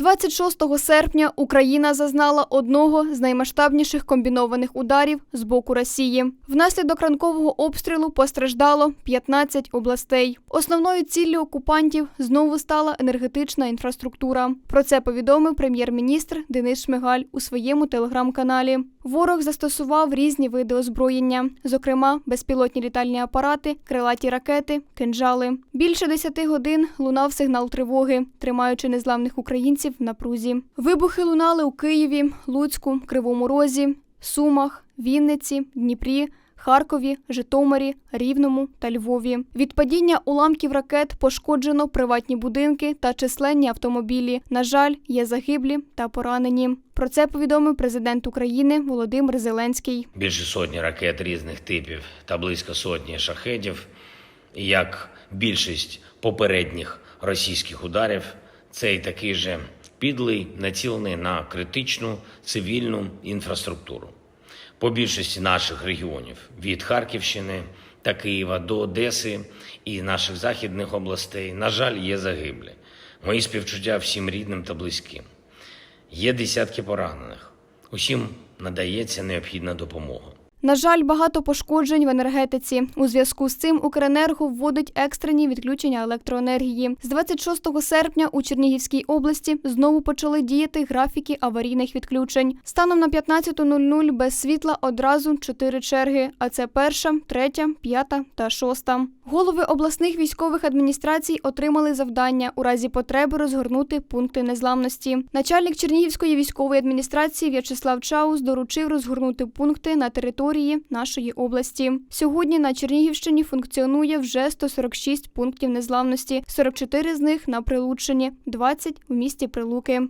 26 серпня Україна зазнала одного з наймасштабніших комбінованих ударів з боку Росії. Внаслідок ранкового обстрілу постраждало 15 областей. Основною ціллю окупантів знову стала енергетична інфраструктура. Про це повідомив прем'єр-міністр Денис Шмигаль у своєму телеграм-каналі. Ворог застосував різні види озброєння, зокрема безпілотні літальні апарати, крилаті ракети, кинджали. Більше 10 годин лунав сигнал тривоги, тримаючи незламних українців в напрузі. Вибухи лунали у Києві, Луцьку, Кривому Розі, Сумах, Вінниці, Дніпрі. Харкові, Житомирі, Рівному та Львові. Від падіння уламків ракет пошкоджено приватні будинки та численні автомобілі. На жаль, є загиблі та поранені. Про це повідомив президент України Володимир Зеленський. більше сотні ракет різних типів та близько сотні шахедів. Як більшість попередніх російських ударів, цей такий же підлий націлений на критичну цивільну інфраструктуру. По більшості наших регіонів від Харківщини та Києва до Одеси і наших західних областей, на жаль, є загиблі. Мої співчуття всім рідним та близьким. Є десятки поранених. Усім надається необхідна допомога. На жаль, багато пошкоджень в енергетиці. У зв'язку з цим Укренерго вводить екстрені відключення електроенергії. З 26 серпня у Чернігівській області знову почали діяти графіки аварійних відключень. Станом на 15.00 без світла одразу чотири черги. А це перша, третя, п'ята та шоста. Голови обласних військових адміністрацій отримали завдання у разі потреби розгорнути пункти незламності. Начальник Чернігівської військової адміністрації В'ячеслав Чаус доручив розгорнути пункти на території нашої області. Сьогодні на Чернігівщині функціонує вже 146 пунктів незламності, 44 з них на Прилуччині, 20 в місті Прилуки.